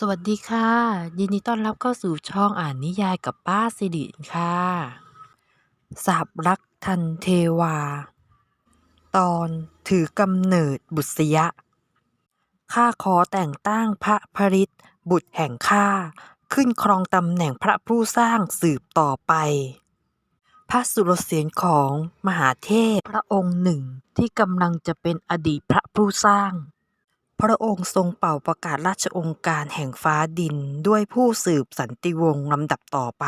สวัสดีค่ะ ยินดีต้อนรับเข้าสู่ช่องอ่านนิยายกับป้าสิริค่ะสาบรักทันเทวา ตอนถือกำเนิดบุษยะ ข้าขอแต่งตั้งพระพริตบุตรแห่งข้า ขึ้นครองตำแหน่งพระผู้สร้างสืบต่อไป พระสุรเสียงของมหาเทพพระองค์หนึ่งที่กำลังจะเป็นอดีตพระผู้สร้าง พระองค์ทรงเป่าประกาศราชองค์การแห่งฟ้าดินด้วยผู้สืบสันติวงศ์ลำดับต่อไป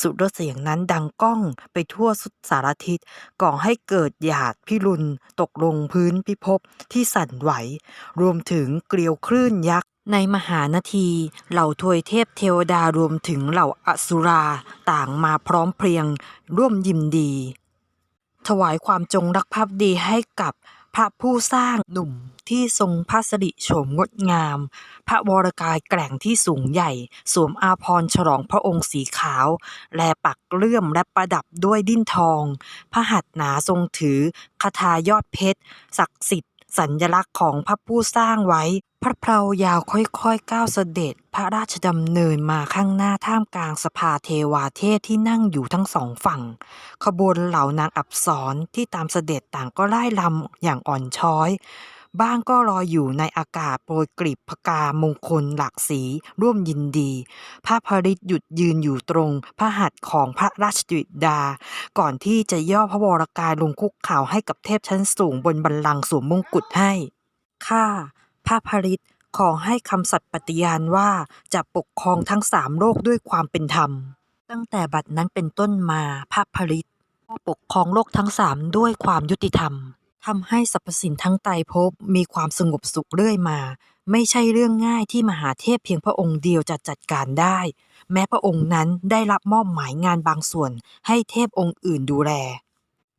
สุดเสียงนั้นดังก้องไปทั่วสุดสารทิศก่อให้เกิดหยาดพิรุณตกลงพื้นพิภพที่สั่นไหว รวมถึงเกลียวคลื่นยักษ์ในมหานาที เหล่าทวยเทพเทวดารวมถึงเหล่าอสุราต่างมาพร้อมเพรียงร่วมยินดี ถวายความจงรักภักดีให้กับ พระผู้สร้างหนุ่มที่ทรงพระสิริโฉมงดงาม พระวรกายแกร่งที่สูงใหญ่ สวมอาภรณ์ฉลองพระองค์สีขาว แลปักเลื่อมและประดับด้วยดิ้นทอง พระหัตถ์หนาทรงถือคาถายอดเพชร ศักดิ์สิทธิ์ สัญลักษณ์ของพระผู้สร้างไว้ พระเพลายาวค่อยๆก้าวเสด็จ พระราชดำเนินมาข้างหน้าท่ามกลางสภาเทวาเทศที่นั่งอยู่ทั้งสองฝั่ง ขบวนเหล่านางอับสรที่ตามเสด็จต่างก็ไล่ลำอย่างอ่อนช้อย บ้างก็รออยู่ในอากาศโปรยกลีบพกามงคลหลากสีร่วมยินดี พระพริตหยุดยืนอยู่ตรงพระหัตถ์ของพระราชบิดา ก่อนที่จะย่อพระวรกายลงคุกเข่าให้กับเทพชั้นสูงบนบัลลังก์สวมมงกุฎให้ข้าพระพริตขอให้คำสัตย์ปฏิญาณว่าจะปกครองทั้งสามโลกด้วยความเป็นธรรม ตั้งแต่บัดนั้นเป็นต้นมาพระพริตก็ปกครองโลกทั้งสามด้วยความยุติธรรม ทำให้สรรพสิ่งทั้งไตรภพมีความสงบสุขเรื่อยมา ไม่ใช่เรื่องง่ายที่มหาเทพเพียงพระองค์เดียวจะจัดการได้ แม้พระองค์นั้นได้รับมอบหมายงานบางส่วนให้เทพองค์อื่นดูแล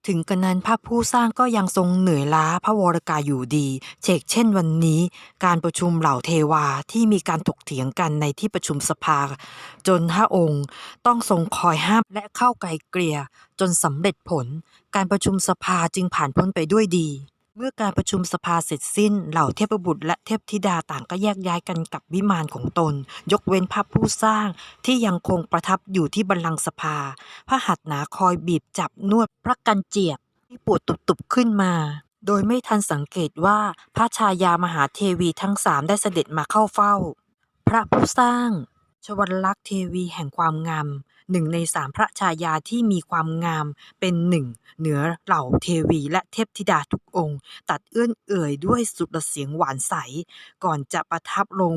ถึงกระนั้นพระผู้สร้างก็ยังทรงเหนื่อยล้าพระวรกายอยู่ดีเชกเช่นวันนี้ การประชุมเหล่าเทวาที่มีการถกเถียงกันในที่ประชุมสภา จนพระองค์ต้องทรงคอยห้ามและเข้าไกลเกลี่ยจนสำเร็จผล การประชุมสภาจึงผ่านพ้นไปด้วยดี เมื่อการประชุมสภาเสร็จสิ้น เหล่าเทพบุตรและเทพธิดาต่างก็แยกย้ายกันกับวิมานของตน ยกเว้นพระผู้สร้างที่ยังคงประทับอยู่ที่บัลลังก์สภา พระหัตถ์หนาคอยบีบจับนวดพระกันเจียกที่ปวดตุบๆขึ้นมา โดยไม่ทันสังเกตว่าพระชายามหาเทวีทั้งสามได้เสด็จมาเข้าเฝ้า พระผู้สร้าง ชวรลักษ์เทวีแห่งความงาม หนึ่งในสามพระชายาที่มีความงามเป็นหนึ่ง เหนือเหล่าเทวีและเทพธิดาทุกองค์ ตัดเอื้อนเอ่ยด้วยสุดเสียงหวานใส ก่อนจะประทับลง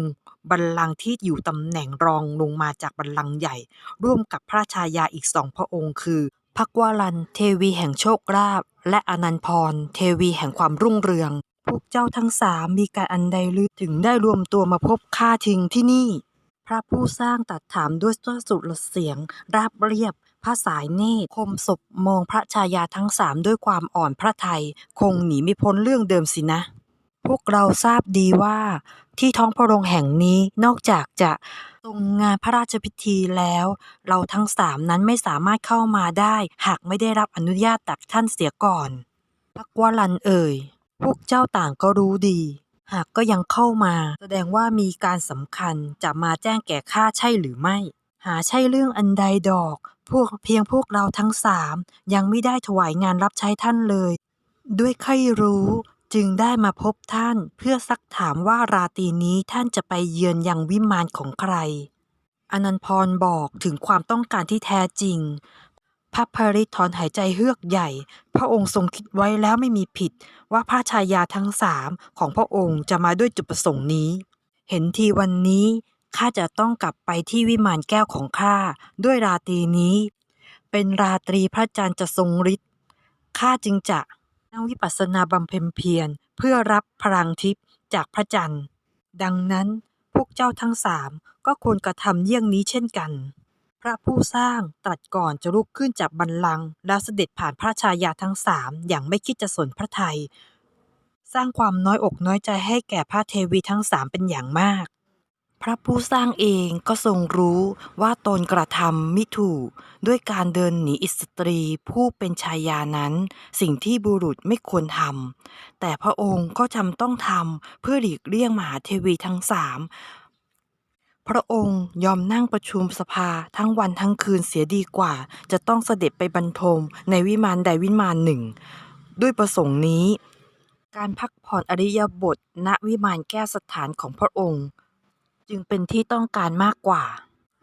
บัลลังก์ที่อยู่ตำแหน่งรองลงมาจากบัลลังก์ใหญ่ ร่วมกับพระชายาอีกสองพระองค์คือพักวาลันเทวีแห่งโชคลาภและอนันพร เทวีแห่งความรุ่งเรือง พวกเจ้าทั้งสามมีการอันใดหรือถึงได้รวมตัวมาพบข้าทิงที่นี่ พระผู้สร้างตัดถามด้วยสุดเสียง ราบเรียบพระสายเนตรคมศพมองพระชายาทั้งสามด้วยความอ่อนพระไทย คงหนีไม่พ้นเรื่องเดิมสินะ พวกเราทราบดีว่า ที่ท้องพระโรงแห่งนี้นอกจากจะทรงงานพระราชพิธีแล้ว เราทั้งสามนั้นไม่สามารถเข้ามาได้ หากไม่ได้รับอนุญาตจากท่านเสียก่อนพักวาลันเอ่ย พวกเจ้าต่างก็รู้ดี หากก็ยังเข้ามา แสดงว่ามีการสำคัญจะมาแจ้งแก่ข้าใช่หรือไม่ หาใช่เรื่องอันใดดอก พวกเพียงพวกเราทั้งสามยังไม่ได้ถวายงานรับใช้ท่านเลย ด้วยใครรู้จึงได้มาพบท่านเพื่อซักถามว่าราตรีนี้ท่านจะไปเยือนยังวิมานของใคร อนันพรบอกถึงความต้องการที่แท้จริง พระพริถอนหายใจเฮือกใหญ่ พระองค์ทรงคิดไว้แล้วไม่มีผิด ว่าพระชายาทั้งสามของพระองค์จะมาด้วยจุดประสงค์นี้ เห็นทีวันนี้ข้าจะต้องกลับไปที่วิมานแก้วของข้าด้วยราตรีนี้ เป็นราตรีพระจันทร์จะทรงฤทธิ์ข้าจึงจะนั่งวิปัสสนาบำเพ็ญเพียรเพื่อรับพลังทิพย์จากพระจันทร์ ดังนั้นพวกเจ้าทั้งสามก็ควรกระทำเยี่ยงนี้เช่นกัน พระผู้สร้างตรัสก่อนจะลุกขึ้นจากบัลลังก์แล้วเสด็จผ่านพระชายาทั้งสามอย่างไม่คิดจะสนพระไทย สร้างความน้อยอกน้อยใจให้แก่พระเทวีทั้งสามเป็นอย่างมาก พระผู้สร้างเองก็ทรงรู้ว่าตนกระทำมิถูก ด้วยการเดินหนีอิสตรีผู้เป็นชายานั้น สิ่งที่บุรุษไม่ควรทำแต่พระองค์ก็จำต้องทำเพื่อหลีกเลี่ยงมหาเทวีทั้งสาม พระองค์ยอมนั่งประชุมสภาทั้งวันทั้งคืนเสียดีกว่า จะต้องเสด็จไปบรรทมในวิมานใดวิมานหนึ่ง ด้วยประสงค์นี้ การพักผ่อนอริยบทณวิมานแก้วสถานของพระองค์ จึงเป็นที่ต้องการมากกว่า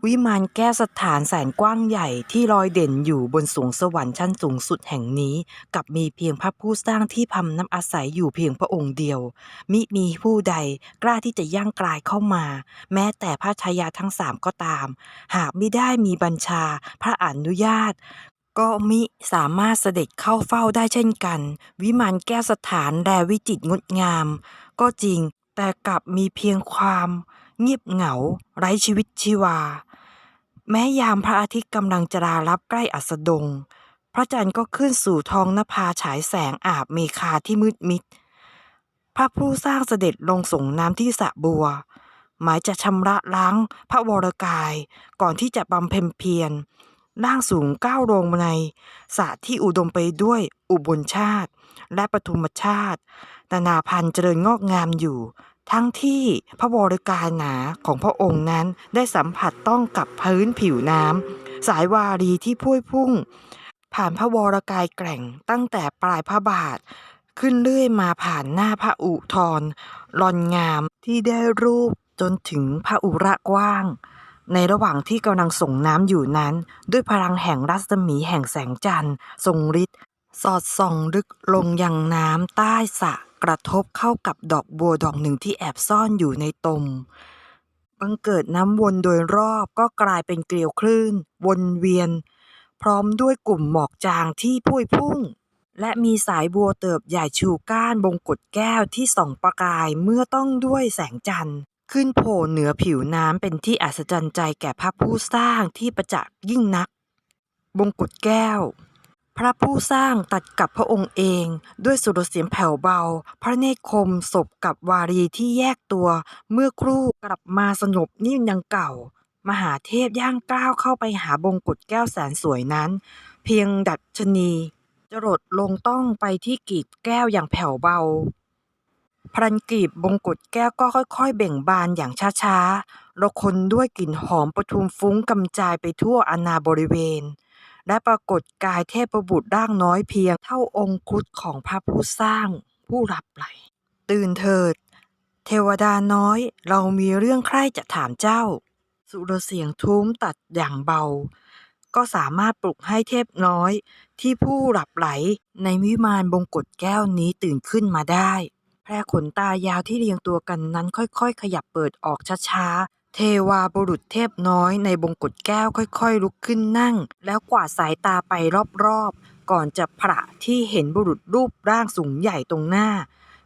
วิมานแก้วสถานแสนกว้างใหญ่ที่ลอยเด่นอยู่บนสวงสวรรค์ชั้นสูงสุดแห่งนี้ กับมีเพียงพระผู้สร้างที่พำน้ำอาศัยอยู่เพียงพระองค์เดียว มิมีผู้ใดกล้าที่จะย่างกลายเข้ามา แม้แต่พระชายาทั้งสามก็ตาม หากไม่ได้มีบัญชาพระอนุญาตก็มิสามารถเสด็จเข้าเฝ้าได้เช่นกัน วิมานแก้วสถานแลวิจิตรงดงาม ก็จริงแต่กลับมีเพียงความ เงียบเหงา ไร้ชีวิตชีวา แม้ยามพระอาทิตย์กำลังจะลาลับใกล้อัสดง พระจันทร์ก็ขึ้นสู่ท้องนภาฉายแสงอาบเมฆาที่มืดมิด พระผู้สร้างเสด็จลงส่งน้ำที่สะบัว หมายจะชำระล้างพระวรกายก่อนที่จะบำเพ็ญเพียรร่างสูงก้าวลงในสระที่อุดมไปด้วยอุบลชาติ และปฐุมชาติ นานาพันธุ์เจริญงอกงามอยู่ ทั้งที่พระวรกายหนาของพระองค์นั้นได้สัมผัสต้องกับพื้นผิวน้ำสายวารีที่พุ่ยพุ่ง ผ่านพระวรกายแกร่งตั้งแต่ปลายพระบาท ขึ้นเลื่อยมาผ่านหน้าพระอุทรลอนงามที่ได้รูปจนถึงพระอุระกว้าง ในระหว่างที่กำลังส่งน้ำอยู่นั้น ด้วยพลังแห่งรัศมีแห่งแสงจันทร์ทรงฤทธิ์สอดส่องลึกลงยังน้ำใต้สระ กระทบเข้ากับดอกบัวดอกหนึ่งที่แอบซ่อนอยู่ในตม บังเกิดน้ำวนโดยรอบก็กลายเป็นเกลียวคลื่น วนเวียน พร้อมด้วยกลุ่มหมอกจางที่พุ่ยพุ่ง และมีสายบัวเติบใหญ่ชูก้านบงกฎแก้วที่ส่องประกายเมื่อต้องด้วยแสงจันทร์ขึ้นโผล่เหนือผิวน้ำเป็นที่อัศจรรย์ใจแก่พระผู้สร้างที่ประจักษ์ยิ่งนัก บงกุฎแก้ว พระผู้สร้างตัดกับพระองค์เอง ด้วยสุรเสียงแผ่วเบา พระเนตรคมศบกับวารีที่แยกตัว เมื่อครู่กลับมาสงบนิ่งดังเก่า มหาเทพย่างก้าวเข้าไปหาบงกุฎแก้วแสนสวยนั้น เพียงดัดชนีจรดลงต้องไปที่กีบแก้วอย่างแผ่วเบา พรันกรีบบงกุฎแก้วก็ค่อยๆ เบ่งบานอย่างช้าๆระคนด้วยกลิ่นหอมประทุมฟุ้งกำจายไปทั่วอาณาบริเวณ และปรากฏกายเทพบุตรร่างน้อยเพียงเท่าองคุดของพระผู้สร้างผู้รับไหล ตื่นเถิด เทวดาน้อย เรามีเรื่องใคร่จะถามเจ้า สุรเสียงทุ้มตัดอย่างเบา ก็สามารถปลุกให้เทพน้อยที่ผู้หลับไหลในวิมานบงกฎแก้วนี้ตื่นขึ้นมาได้ แพรขนตายาวที่เรียงตัวกันนั้นค่อยๆ ขยับเปิดออกช้าๆ เทวาบุรุษเทพน้อยในบงกฎแก้วค่อยๆ ลุกขึ้นนั่ง แล้วกวาดสายตาไปรอบๆ ก่อนจะพระที่เห็นบุรุษรูปร่างสูงใหญ่ตรงหน้า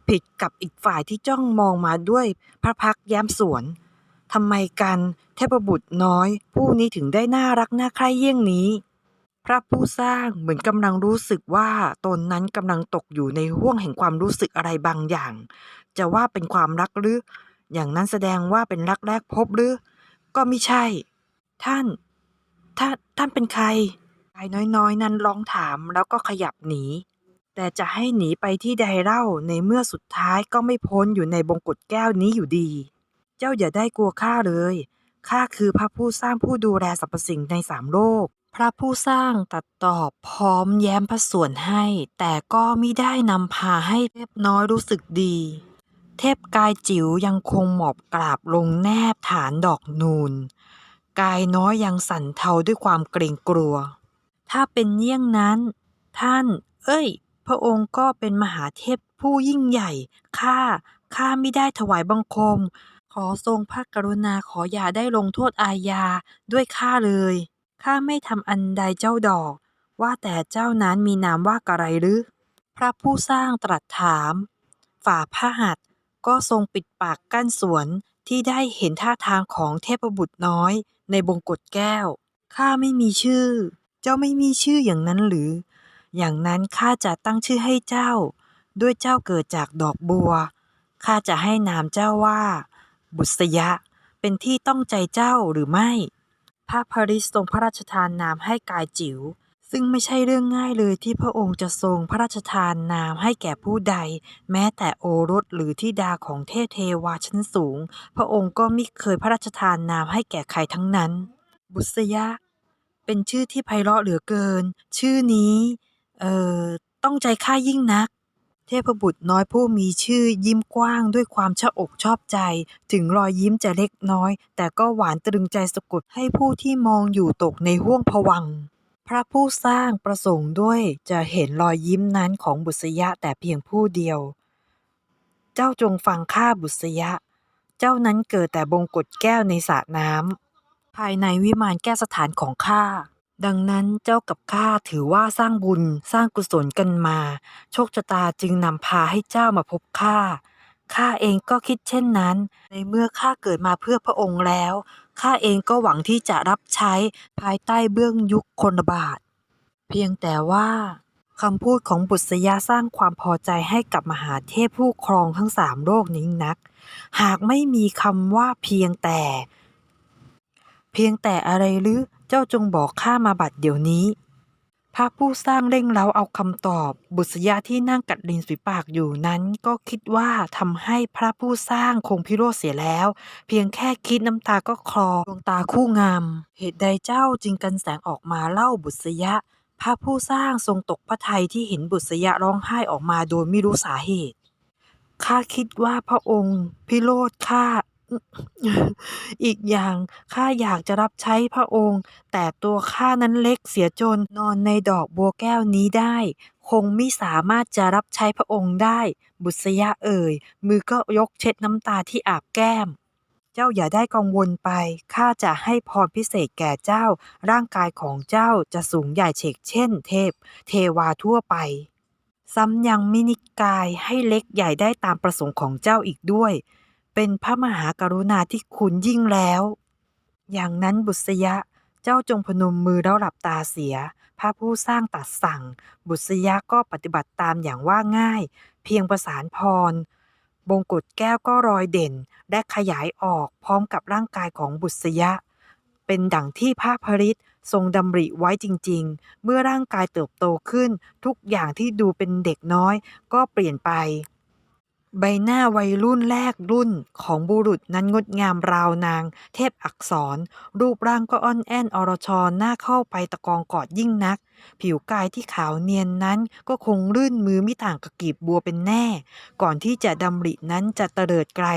ผิดกับอีกฝ่ายที่จ้องมองมาด้วยพระพักแย้มสวนทำไมกันเทพบุตรน้อย ผู้นี้ถึงได้น่ารักน่าใคร่เยี่ยงนี้ พระผู้สร้างเหมือนกำลังรู้สึกว่าตนนั้นกำลังตกอยู่ในห่วงแห่งความรู้สึกอะไรบางอย่าง จะว่าเป็นความรักหรือ อย่างนั้นแสดงว่าเป็นรักแรกพบหรือ ก็ไม่ใช่ ท่าน ท่าน ท่านเป็นใครชายน้อยๆ นั้นร้องถามแล้วก็ขยับหนี แต่จะให้หนีไปที่ใดเล่าในเมื่อสุดท้ายก็ไม่พ้นอยู่ในบงกฎแก้วนี้อยู่ดี เจ้าอย่าได้กลัวข้าเลย ข้าคือพระผู้สร้างผู้ดูแลสรรพสิ่งในสามโลก พระผู้สร้างตัดตอบพร้อมแย้มพระส่วนให้ แต่ก็มิได้นำพาให้เทพน้อยรู้สึกดี เทพกายจิ๋วยังคงหมอบกราบลงแนบฐานดอกนูน กายน้อยยังสั่นเทาด้วยความเกรงกลัว ถ้าเป็นเยี่ยงนั้น ท่าน เอ้ย พระองค์ก็เป็นมหาเทพผู้ยิ่งใหญ่ ข้า ข้าไม่ได้ถวายบังคม ขอทรงพระกรุณาขออย่าได้ลงโทษอาญาด้วยข้าเลย ข้าไม่ทำอันใดเจ้าดอก ว่าแต่เจ้านั้นมีนามว่าอะไรหรือ พระผู้สร้างตรัสถาม ฝ่าพระหัตถ ก็ทรงปิดปากกั้นสวนที่ได้เห็นท่าทางของเทพบุตรน้อยในบงกฎแก้ว ข้าไม่มีชื่อ เจ้าไม่มีชื่ออย่างนั้นหรือ อย่างนั้นข้าจะตั้งชื่อให้เจ้า ด้วยเจ้าเกิดจากดอกบัว ข้าจะให้นามเจ้าว่า บุษยะ เป็นที่ต้องใจเจ้าหรือไม่ พระพริสทรงพระราชทานนามให้กายจิ๋ว ซึ่งไม่ใช่เรื่องง่ายเลยที่พระองค์จะทรงพระราชทานนามให้แก่ผู้ใด แม้แต่โอรสหรือธิดาของเทพเทวาชั้นสูง พระองค์ก็ไมิเคยพระราชทานนามให้แก่ใครทั้งนั้น บุษยะ เป็นชื่อที่ไพเราะเหลือเกิน ชื่อนี้ เอ่อ ต้องใจข้ายิ่งนัก เทพบุตรน้อยผู้มีชื่อยิ้มกว้างด้วยความชอบอกชอบใจ ถึงรอยยิ้มจะเล็กน้อย แต่ก็หวานตรึงใจสะกดให้ผู้ที่มองอยู่ตกในห้วงผวัง พระผู้สร้างประสงค์ด้วยจะเห็นรอยยิ้มนั้นของบุษยะแต่เพียงผู้เดียว เจ้าจงฟังข้าบุษยะ เจ้านั้นเกิดแต่บงกฎแก้วในสระน้ำภายในวิมานแก้วสถานของข้าดังนั้นเจ้ากับข้าถือว่าสร้างบุญสร้างกุศลกันมา โชคชะตาจึงนำพาให้เจ้ามาพบข้าข้าเองก็คิดเช่นนั้น ในเมื่อข้าเกิดมาเพื่อพระองค์แล้ว ข้าเองก็หวังที่จะรับใช้ภายใต้เบื้องยุคคนบาท เพียงแต่ว่าคำพูดของบุษยาสร้างความพอใจให้กับมหาเทพผู้ครองทั้งสามโลกนี้นัก หากไม่มีคำว่าเพียงแต่ เพียงแต่อะไรหรือเจ้าจงบอกข้ามาบัดเดี๋ยวนี้ พระผู้สร้างเร่งเร้าเอาคำตอบ บุษยาที่นั่งกัดริมฝีปากอยู่นั้น ก็คิดว่าทำให้พระผู้สร้างคงพิโรธเสียแล้ว เพียงแค่คิดน้ำตาก็คลอดวงตาคู่งาม เหตุใดเจ้าจึงกันแสงออกมาเล่าบุษยะ พระผู้สร้างทรงตกพระทัยที่เห็นบุษยะร้องไห้ออกมาโดยไม่รู้สาเหตุข้าคิดว่าพระองค์ พิโรธข้า อีกอย่างข้าอยากจะรับใช้พระองค์ แต่ตัวข้านั้นเล็กเสียจนนอนในดอกบัวแก้วนี้ได้ คงไม่สามารถจะรับใช้พระองค์ได้ บุษยะเอ่ย มือก็ยกเช็ดน้ำตาที่อาบแก้ม เจ้าอย่าได้กังวลไปข้าจะให้พรพิเศษแก่เจ้า ร่างกายของเจ้าจะสูงใหญ่เฉกเช่น เทพ เทวาทั่วไป ซ้ำยังมินิกายให้เล็กใหญ่ได้ตามประสงค์ของเจ้าอีกด้วย เป็นพระมหากรุณาที่คุณยิ่งแล้ว อย่างนั้นบุษยะเจ้าจงพนมมือแล้วหลับตาเสีย พระผู้สร้างตัดสั่ง บุษยะก็ปฏิบัติตามอย่างว่าง่าย เพียงประสานพร บงกฎแก้วก็รอยเด่น และขยายออกพร้อมกับร่างกายของบุษยะ เป็นดั่งที่พระพริตทรงดำริไว้จริง ๆ เมื่อร่างกายเติบโตขึ้น ทุกอย่างที่ดูเป็นเด็กน้อยก็เปลี่ยนไป ใบหน้าวัยรุ่นแรกรุ่นของบุรุษนั้นงดงามราวนาง เทพอักษร รูปร่างก็อ่อนแอนอรชรหน้าเข้าไปตะกองกอดยิ่งนัก ผิวกายที่ขาวเนียนนั้นก็คงลื่นมือไม่ต่างกับกีบบัวเป็นแน่ ก่อนที่จะดำรินั้นจะเตลิดไกล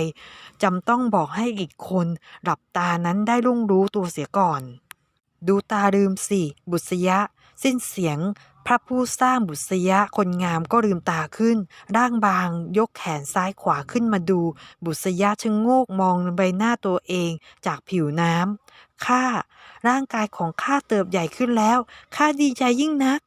จำต้องบอกให้อีกคนหลับตานั้นได้รุ่งรู้ตัวเสียก่อน ดูตาลืมสิ บุษยะ สิ้นเสียง พระผู้สร้างบุษยะคนงามก็ลืมตาขึ้น ร่างบางยกแขนซ้ายขวาขึ้นมาดู บุษยะชะโงกมองใบหน้าตัวเองจากผิวน้ำข้าร่างกายของข้าเติบใหญ่ขึ้นแล้วข้าดีใจยิ่งนัก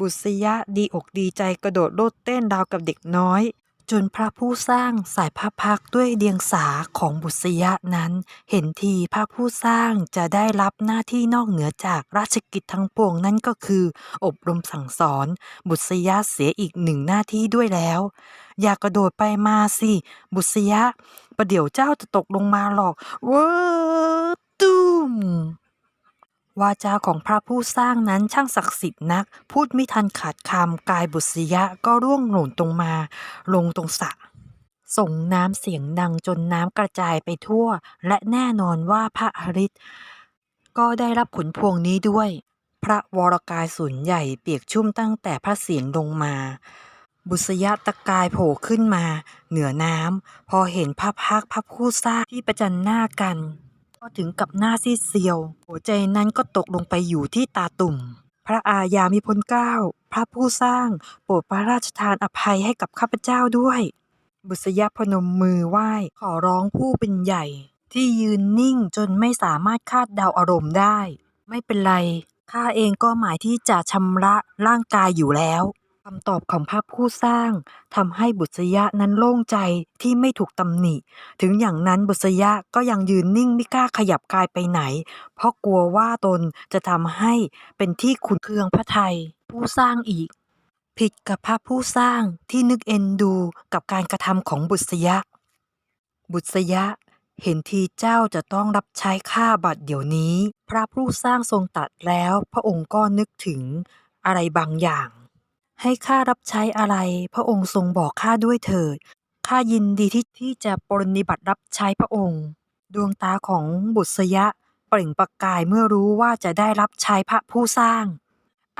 บุษยะดีอกดีใจกระโดดโลดเต้นราวกับเด็กน้อย จนพระผู้สร้างสายพระพักด้วยเดียงสาของบุษยะนั้น เห็นทีพระผู้สร้างจะได้รับหน้าที่นอกเหนือจากราชกิจทั้งปวงนั่นก็คือ อบรมสั่งสอน บุษยะเสียอีกหนึ่งหน้าที่ด้วยแล้ว อย่ากระโดดไปมาสิ บุษยะประเดี๋ยวเจ้าจะตกลงมาหรอกเวอร์ตุ้ม วาจาของพระผู้สร้างนั้นช่างศักดิ์สิทธิ์นัก พูดไม่ทันขาดคำกายบุษยะก็ร่วงหล่นตรงมา ลงตรงสระส่งน้ำเสียงดังจนน้ำกระจายไปทั่ว และแน่นอนว่าพระอริศก็ได้รับผลพวงนี้ด้วย พระวรกายสูนใหญ่เปียกชุ่มตั้งแต่พระเศียรลงมา บุษยะตะกายโผล่ขึ้นมา เหนือน้ำพอเห็นพระพักพระผู้สร้างที่ประจันหน้ากัน ก็ถึงกับหน้าซีดเซียว หัวใจนั้นก็ตกลงไปอยู่ที่ตาตุ่ม พระอาญามิพลเก้า พระผู้สร้าง โปรดพระราชทานอภัยให้กับข้าพเจ้าด้วย บุษยพนมมือไหว้ขอร้องผู้เป็นใหญ่ ที่ยืนนิ่งจนไม่สามารถคาดเดาอารมณ์ได้ ไม่เป็นไรข้าเองก็หมายที่จะชำระร่างกายอยู่แล้ว คำตอบของพระผู้สร้างทำให้บุษยะนั้นโล่งใจที่ไม่ถูกตำหนิ ถึงอย่างนั้นบุษยะก็ยังยืนนิ่งไม่กล้าขยับกายไปไหน เพราะกลัวว่าตนจะทำให้เป็นที่ขุนเคืองพระไทยผู้สร้างอีก ผิดกับพระผู้สร้างที่นึกเอ็นดูกับการกระทำของบุษยะ บุษยะเห็นทีเจ้าจะต้องรับใช้ข้าบัดเดี๋ยวนี้ พระผู้สร้างทรงตัดแล้ว พระองค์ก็นึกถึงอะไรบางอย่าง ให้ข้ารับใช้อะไร พระองค์ทรงบอกข้าด้วยเถิด ข้ายินดีที่ที่จะปรนนิบัติรับใช้พระองค์ ดวงตาของบุษยะเปล่งประกายเมื่อรู้ว่าจะได้รับใช้พระผู้สร้าง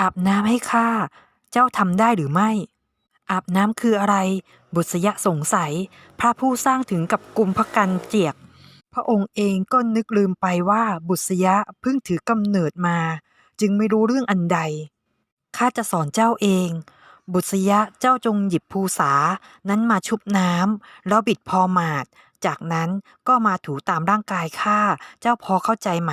อาบน้ำให้ข้า เจ้าทำได้หรือไม่ อาบน้ำคืออะไร บุษยะสงสัย พระผู้สร้างถึงกับกุมพกันเจียก พระองค์เองก็นึกลืมไปว่าบุษยะเพิ่งถือกำเนิดมา จึงไม่รู้เรื่องอันใดข้าจะสอนเจ้าเอง บุษยะเจ้าจงหยิบภูษานั้นมาชุบน้ำแล้วบิดพอหมาด จากนั้นก็มาถูตามร่างกายข้าเจ้าพอเข้าใจไหม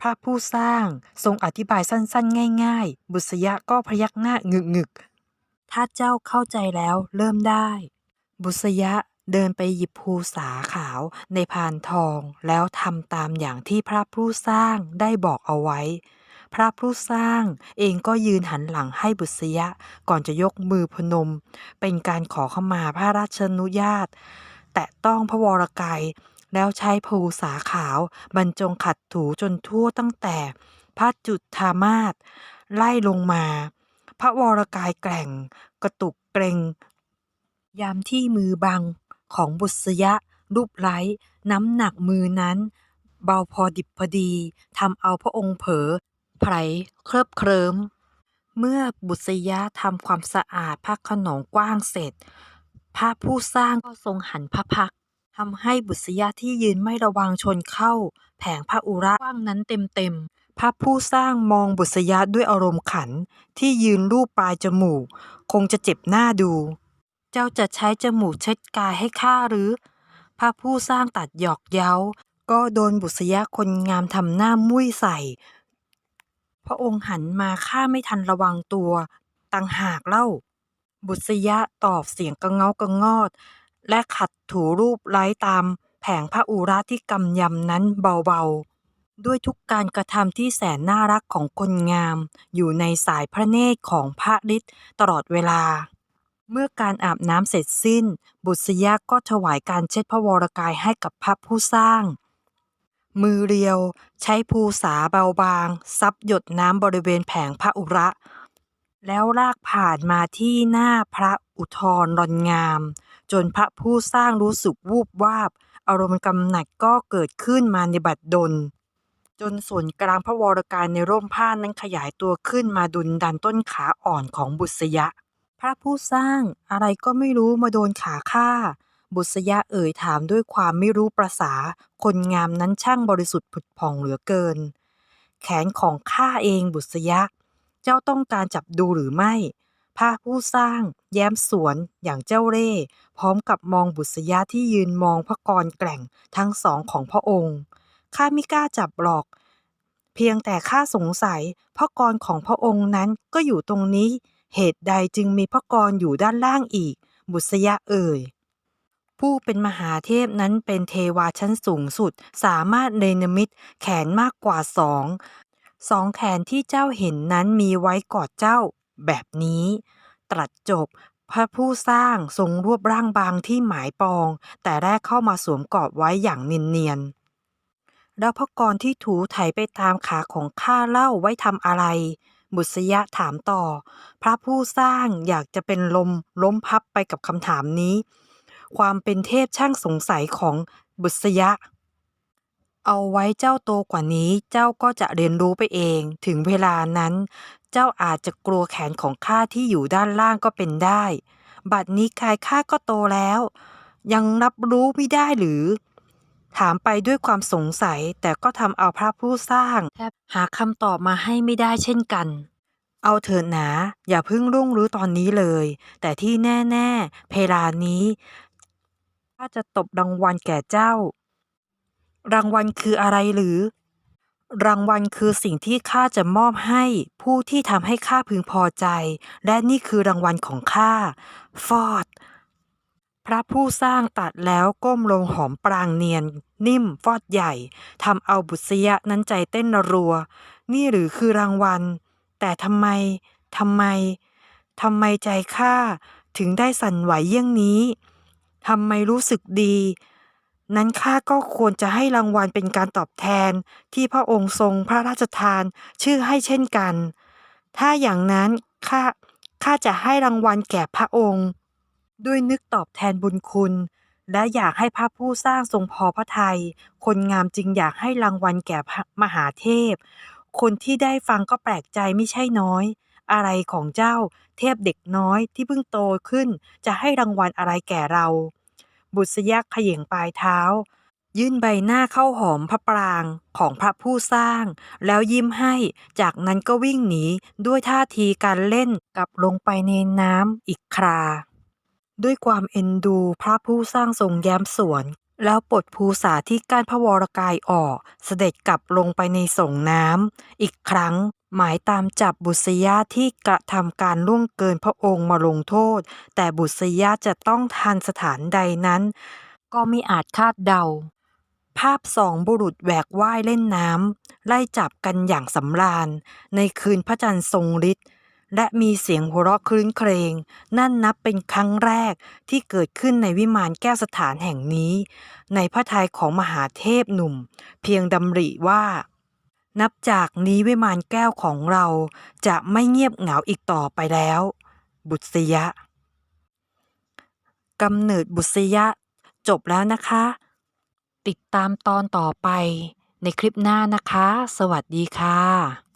พระผู้สร้างทรงอธิบายสั้นๆ ง่าย ๆ บุษยะก็พยักหน้างึกงึกๆถ้าเจ้าเข้าใจแล้วเริ่มได้ บุษยะเดินไปหยิบภูษาขาวในพานทองแล้วทำตามอย่างที่พระผู้สร้างได้บอกเอาไว้ พระผู้สร้างเองก็ยืนหันหลังให้บุษยะ ก่อนจะยกมือพนม เป็นการขอเข้ามาพระราชนุญาต แตะต้องพระวรกายแล้วใช้ภูษาขาวบรรจงขัดถูจนทั่วตั้งแต่พระจุฑามาศไล่ลงมา พระวรกายแกร่งกระตุกเกรงยามที่มือบังของบุษยะรูปไร้น้ำหนักมือนั้น เบาพอดิบพอดีทำเอาพระองค์เผลอ ไผลเคลิบเคลิ้ม เมื่อบุษยะทำความสะอาดพระขนงกว้างเสร็จ พระผู้สร้างก็ทรงหันพระพักทำให้บุษยะที่ยืนไม่ระวังชนเข้า แผงพระอุระกว้างนั้นเต็มๆพระผู้สร้างมองบุษยะด้วยอารมณ์ขันที่ยืนรูปปลายจมูก คงจะเจ็บหน้าดู เจ้าจะใช้จมูกเช็ดกายให้ข้าหรือ พระผู้สร้างตัดหยอกเย้า ก็โดนบุษยะคนงามทำหน้ามุ้ยใส่ พระองค์หันมาข้าไม่ทันระวังตัวต่างหากเล่า บุษยะตอบเสียงกระเงากระงอด และขัดถูรูปไล้ตามแผงพระอุระที่กำยำนั้นเบาๆ ด้วยทุกการกระทำที่แสนน่ารักของคนงาม อยู่ในสายพระเนตรของพระฤทธิ์ตลอดเวลา เมื่อการอาบน้ำเสร็จสิ้น บุษยะก็ถวายการเช็ดพระวรกายให้กับพระผู้สร้าง มือเรียว ใช้ภูษาเบาบาง ซับหยดน้ำบริเวณแผงพระอุระ แล้วลากผ่านมาที่หน้าพระอุทธรรอนงาม จนพระผู้สร้างรู้สึกวูบวาบ อารมณ์กำหนัดก็เกิดขึ้นมาในบัดดล จนส่วนกลางพระวรกายในร่มผ้านั้นขยายตัวขึ้นมาดุลดันต้นขาอ่อนของบุษยะ พระผู้สร้างอะไรก็ไม่รู้มาโดนขาข้า บุษยะเอ่ยถามด้วยความไม่รู้ประษา คนงามนั้นช่างบริสุทธิ์ผุดผ่องเหลือเกิน แขนของข้าเองบุษยะ เจ้าต้องการจับดูหรือไม่พระผู้สร้าง แย้มสวนอย่างเจ้าเร่พร้อมกับมองบุษยะที่ยืนมองพระกรแกร่งทั้งสองของพระองค์ข้าไม่กล้าจับหรอก เพียงแต่ข้าสงสัยพระกรของพระองค์นั้นก็อยู่ตรงนี้ เหตุใดจึงมีพระกรอยู่ด้านล่างอีก บุษยะเอ่ย ผู้เป็นมหาเทพนั้นเป็นเทวาชั้นสูงสุด สามารถเนรมิตแขนมากกว่าสอง สองแขนที่เจ้าเห็นนั้นมีไว้กอดเจ้า แบบนี้ ตรัสจบพระผู้สร้างทรงรวบร่างบางที่หมายปอง แต่แรกเข้ามาสวมกอดไว้อย่างเนียนๆแล้วพระกรที่ถูไถไปตามขาของข้าเล่าไว้ทำอะไร บุษยะถามต่อ พระผู้สร้างอยากจะเป็นลมล้มพับไปกับคำถามนี้ ความเป็นเทพช่างสงสัยของบุษยะ เอาไว้เจ้าโตกว่านี้เจ้าก็จะเรียนรู้ไปเอง ถึงเวลานั้น เจ้าอาจจะกลัวแขนของข้าที่อยู่ด้านล่างก็เป็นได้ บัดนี้กายข้าก็โตแล้ว ยังรับรู้ไม่ได้หรือ ถามไปด้วยความสงสัยแต่ก็ทำเอาพระผู้สร้างแทบหาคำตอบมาให้ไม่ได้เช่นกันเอาเถิดหนาอย่าเพิ่งรุ่งรู้ตอนนี้เลย แต่ที่แน่ ๆ เพลานี้ ข้าจะตบรางวัลแก่เจ้า รางวัลคืออะไรหรือ รางวัลคือสิ่งที่ข้าจะมอบให้ผู้ที่ทำให้ข้าพึงพอใจ และนี่คือรางวัลของข้า ฟอด พระผู้สร้างตัดแล้วก้มลงหอมปรางเนียน นิ่มฟอดใหญ่ทำเอาบุษยะนั้นใจเต้นรัว นี่หรือคือรางวัล แต่ทำไมทำไมทำไมใจข้าถึงได้สั่นไหวเยี่ยงนี้ ทำไมรู้สึกดี นั้นข้าก็ควรจะให้รางวัลเป็นการตอบแทนที่พระองค์ทรงพระราชทานชื่อให้เช่นกัน ถ้าอย่างนั้นข้าข้าจะให้รางวัลแก่พระองค์ ด้วยนึกตอบแทนบุญคุณ และอยากให้พระผู้สร้างทรงพอพระทัยคนงามจึงอยากให้รางวัลแก่มหาเทพ คนที่ได้ฟังก็แปลกใจไม่ใช่น้อย อะไรของเจ้า เทพเด็กน้อยที่เพิ่งโตขึ้น จะให้รางวัลอะไรแก่เรา บุษยเขย่งปลายเท้า ยื่นใบหน้าเข้าหอมพระปรางของพระผู้สร้าง แล้วยิ้มให้ จากนั้นก็วิ่งหนีด้วยท่าทีการเล่นกลับลงไปในน้ำอีกครา ด้วยความเอ็นดูพระผู้สร้างทรงแย้มสวนแล้วปลดภูษาที่กั้นพระวรกายออก เสด็จกลับลงไปในส่งน้ำอีกครั้ง หมายตามจับบุษยาที่กระทำการล่วงเกินพระองค์มาลงโทษ แต่บุษยาจะต้องทันสถานใดนั้น ก็ไม่อาจคาดเดา ภาพสองบุรุษแหวกว่ายเล่นน้ำไล่จับกันอย่างสำราญ ในคืนพระจันทร์ทรงฤทธิ์และมีเสียงหัวเราะคลื้นเครง นั่นนับเป็นครั้งแรกที่เกิดขึ้นในวิมานแก้วสถานแห่งนี้ ในพระทัยของมหาเทพหนุ่ม เพียงดำริว่า นับจากนี้วิมานแก้วของเราจะไม่เงียบเหงาอีกต่อไปแล้ว บุตรยะกำเนิดบุตรยะ จบแล้วนะคะ ติดตามตอนต่อไปในคลิปหน้านะคะ สวัสดีค่ะ